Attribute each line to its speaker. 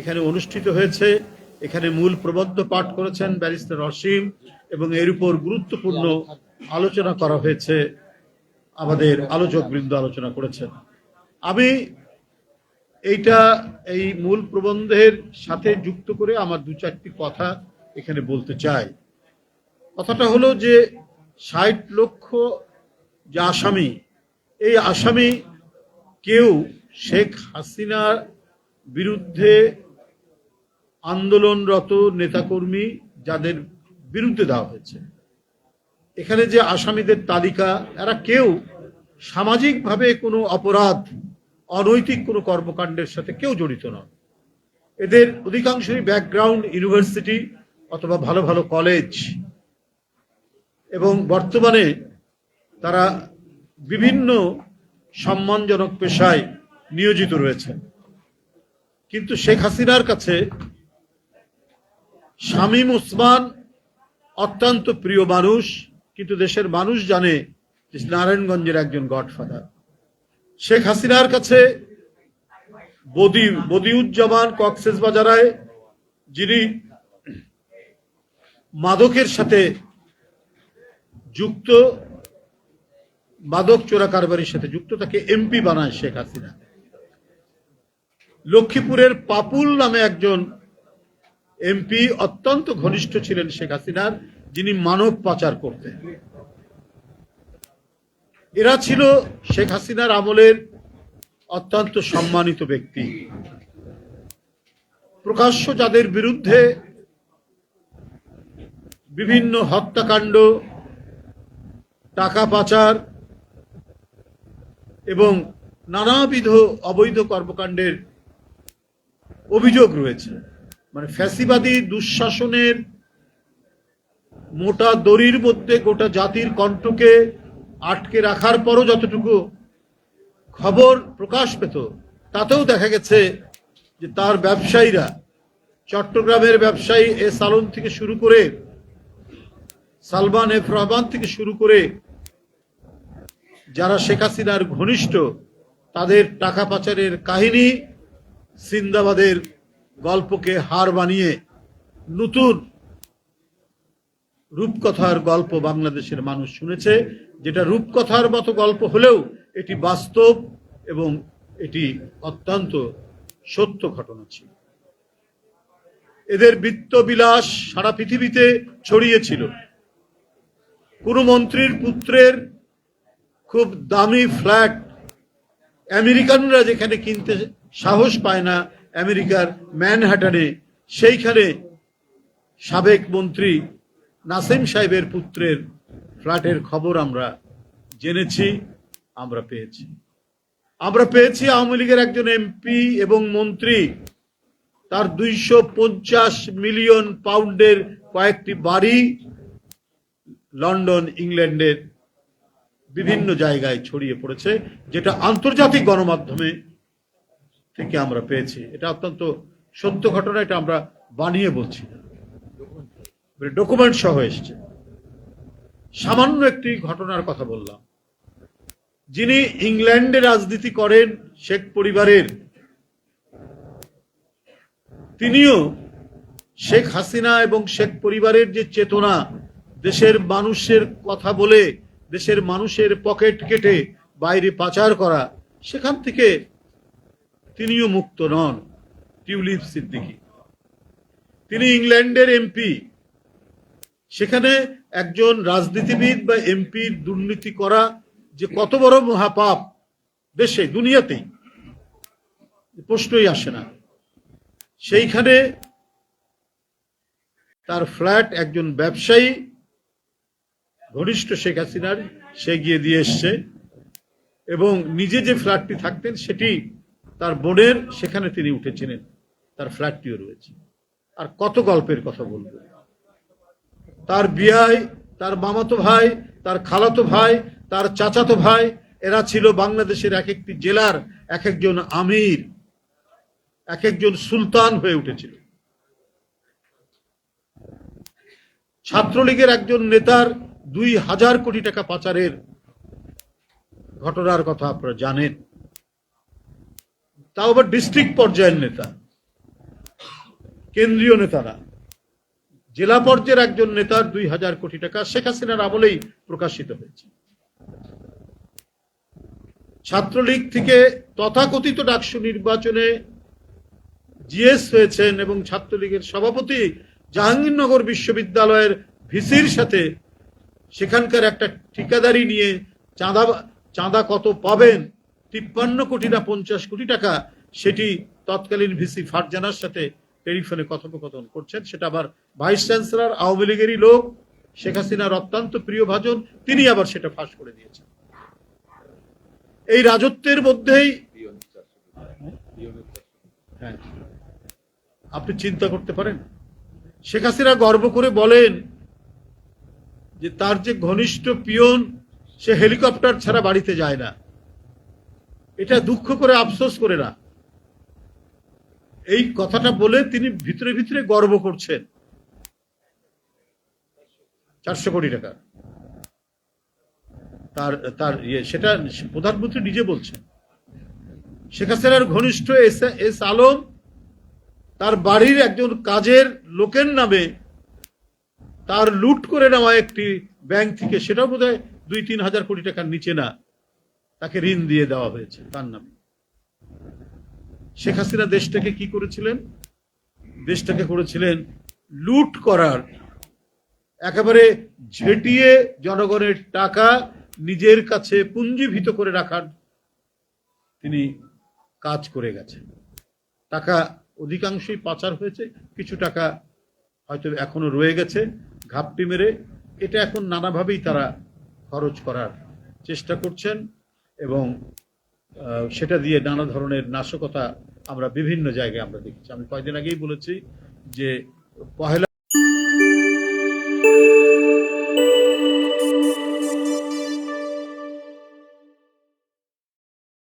Speaker 1: এখানে অনুষ্ঠিত হয়েছে। এখানে মূল প্রবন্ধ পাঠ করেছেন ব্যারিস্টার অসীম এবং এর উপর গুরুত্বপূর্ণ আলোচনা করা হয়েছে। আমাদের আলোচক বৃন্দ আলোচনা করেছেন। আমি এইটা, এই মূল প্রবন্ধের সাথে যুক্ত করে আমার দু চারটি কথা এখানে বলতে চাই। কথাটা হলো যে, ষাট লক্ষ যে আসামি, এই আসামি কেউ শেখ হাসিনার বিরুদ্ধে আন্দোলনরত নেতাকর্মী যাদের বিরুদ্ধে দেওয়া হয়েছে। এখানে যে আসামিদের তালিকা, এরা কেউ সামাজিকভাবে কোনো অপরাধ, অনৈতিক কোনো কর্মকাণ্ডের সাথে কেউ জড়িত নয় এদের অধিকাংশই ব্যাকগ্রাউন্ড ইউনিভার্সিটি অথবা ভালো ভালো কলেজ এবং বর্তমানে তারা বিভিন্ন সম্মানজনক পেশায় নিয়োজিত রয়েছেন কিন্তু শেখ হাসিনার কাছে শামীম ওসমান অত্যন্ত প্রিয় মানুষ, কিন্তু দেশের মানুষ জানে যে নারায়ণগঞ্জের একজন গডফাদার। শেখ হাসিনার কাছে বদি, বদিউজ্জামান কক্সেস বাজারায় যিনি মাদকের সাথে যুক্ত, মাদক চোরা কারবারির সাথে যুক্ত, তাকে এমপি বানায় শেখ হাসিনা। লক্ষ্মীপুরের পাপুল নামে একজন এমপি অত্যন্ত ঘনিষ্ঠ ছিলেন শেখ হাসিনার, যিনি মানব পাচার করতেন। এরা ছিল শেখ হাসিনার আমলের অত্যন্ত সম্মানিত ব্যক্তি। প্রকাশ্য যাদের বিরুদ্ধে বিভিন্ন হত্যাকাণ্ড, টাকা পাচার এবং নানাবিধ অবৈধ কর্মকাণ্ডের অভিযোগ রয়েছে। মানে ফ্যাসিবাদী দুঃশাসনের মোটা দড়ির মধ্যে গোটা জাতির কণ্ঠকে আটকে রাখার পরও যতটুকু খবর প্রকাশ পেত, তাতেও দেখা গেছে যে তার ব্যবসায়ীরা, চট্টগ্রামের ব্যবসায়ী এ সালন থেকে শুরু করে সালমান এফ রহমান থেকে শুরু করে যারা শেখ হাসিনার ঘনিষ্ঠ, তাদের টাকা পাচারের কাহিনী সিন্দাবাদের গল্পকে হার বানিয়ে নতুন রূপকথার গল্প বাংলাদেশের মানুষ শুনেছে, যেটা রূপকথার মতো গল্প হলেও এটি বাস্তব এবং এটি অত্যন্ত সত্য ঘটনা ছিল। এদের বৃত্তবিলাস সারা পৃথিবীতে ছড়িয়েছিল কোন মন্ত্রীর পুত্রের খুব দামি ফ্ল্যাট আমেরিকানরা যেখানে কিনতে সাহস পায় না আমেরিকার ম্যানহাটানে। সেইখানে সাবেক মন্ত্রী নাসিম সাহেবের পুত্রের ফ্ল্যাটের খবর আমরা জেনেছি, আমরা পেয়েছি। আমরা পেয়েছি আওয়ামী লীগের একজন এমপি এবং মন্ত্রী। তার দুইশো পঞ্চাশ মিলিয়ন পাউন্ডের কয়েকটি বাড়ি লন্ডন, ইংল্যান্ডের বিভিন্ন জায়গায় ছড়িয়ে পড়েছে, যেটা আন্তর্জাতিক গণমাধ্যমে থেকে আমরা পেয়েছি। এটা অত্যন্ত সত্য ঘটনা, এটা আমরা বানিয়ে বলছি। না ডকুমেন্ট সহ এসছে। সামান্য একটি ঘটনার কথা বললাম। যিনি ইংল্যান্ডে রাজনীতি করেন, শেখ পরিবারের, তিনিও শেখ হাসিনা এবং শেখ পরিবারের যে চেতনা, দেশের মানুষের কথা বলে, দেশের মানুষের পকেট কেটে বাইরে পাচার করা, সেখান থেকে তিনিও মুক্ত নন, টিউলিপ সিদ্দিকী। তিনি ইংল্যান্ডের এমপি। সেখানে একজন রাজনীতিবিদ বা এমপির দুর্নীতি করা যে কত বড় মহাপাপ দেশে, দুনিয়াতেই প্রশ্নই আসে না। সেইখানে তার ফ্ল্যাট একজন ব্যবসায়ী, ঘনিষ্ঠ শেখ হাসিনার, সে গিয়ে দিয়ে এসছে এবং নিজে যে ফ্ল্যাটটি থাকতেন সেটি তার বোনের সেখানে তিনি উঠেছিলেন। তার ফ্ল্যাটটিও রয়েছে। আর কত গল্পের কথা বলব। তার বিয়াই তার মামাতো ভাই, তার খালাতো ভাই, তার চাচাতো ভাই, এরা ছিল বাংলাদেশের এক একটি জেলার এক একজন আমির এক একজন সুলতান হয়ে উঠেছিল। ছাত্রলীগের একজন নেতার দুই হাজার কোটি টাকা পাচারের ঘটনার কথা আপনারা জানেন। তাও আবার ডিস্ট্রিক্ট পর্যায়ের নেতা। কেন্দ্রীয় নেতারা। জেলা পর্যায়ের একজন নেতার দুই হাজার কোটি টাকা শেখ হাসিনার আমলেই প্রকাশিত হয়েছে। ছাত্রলীগ থেকে তথাকথিত ডাকসু নির্বাচনে জিএস হয়েছেন এবং ছাত্রলীগের সভাপতি জাহাঙ্গীরনগর বিশ্ববিদ্যালয়ের ভিসির সাথে সেখানকার একটা ঠিকাদারি নিয়ে চাঁদা চাঁদা কত পাবেন তিপ্পান্ন কোটি না পঞ্চাশ কোটি টাকা সেটি তৎকালীন ভিসি ফারজানার সাথে টেলিফোনে কথোপকথন করছেন। সেটা আবার ভাইস চ্যান্সেলর, আওয়ামী লীগেরই লোক, শেখ হাসিনার অত্যন্ত প্রিয় ভাজন, তিনি আবার সেটা ফাঁস করে দিয়েছেন। এই রাজত্বের মধ্যেই হ্যাঁ। আপনি চিন্তা করতে পারেন। শেখ হাসিনা গর্ব করে বলেন যে তার যে ঘনিষ্ঠ পিয়ন, সে হেলিকপ্টার ছাড়া বাড়িতে যায় না। এটা দুঃখ করে আফসোস করে না। এই কথাটা বলে তিনি ভিতরে ভিতরে গর্ব করছেন। চারশো কোটি টাকা। তার তার ইয়ে সেটা প্রধানমন্ত্রী নিজে বলছেন। শেখ হাসিনার ঘনিষ্ঠ এস এস আলম তার বাড়ির একজন কাজের লোকের নামে তার লুট করে নেওয়া একটি ব্যাংক থেকে, সেটাও বোধ দুই তিন হাজার কোটি টাকার নিচে না। তাকে ঋণ দিয়ে দেওয়া হয়েছে, তার নামে। শেখ হাসিনা দেশটাকে কি করেছিলেন? দেশটাকে করেছিলেন লুট করার। একেবারে ঝেটিয়ে জনগণের টাকা নিজের কাছে পুঞ্জীভূত করে রাখার তিনি কাজ করে গেছেন। টাকা অধিকাংশই পাচার হয়েছে, কিছু টাকা হয়তো এখনও রয়ে গেছে, ঘাপটি মেরে। এটা এখন নানাভাবেই তারা খরচ করার চেষ্টা করছেন। এবং সেটা দিয়ে নানা ধরনের নাশকতা আমরা বিভিন্ন জায়গায় আমরা দেখেছি। আমি কয়েকদিন আগেই বলেছি যে পহেলা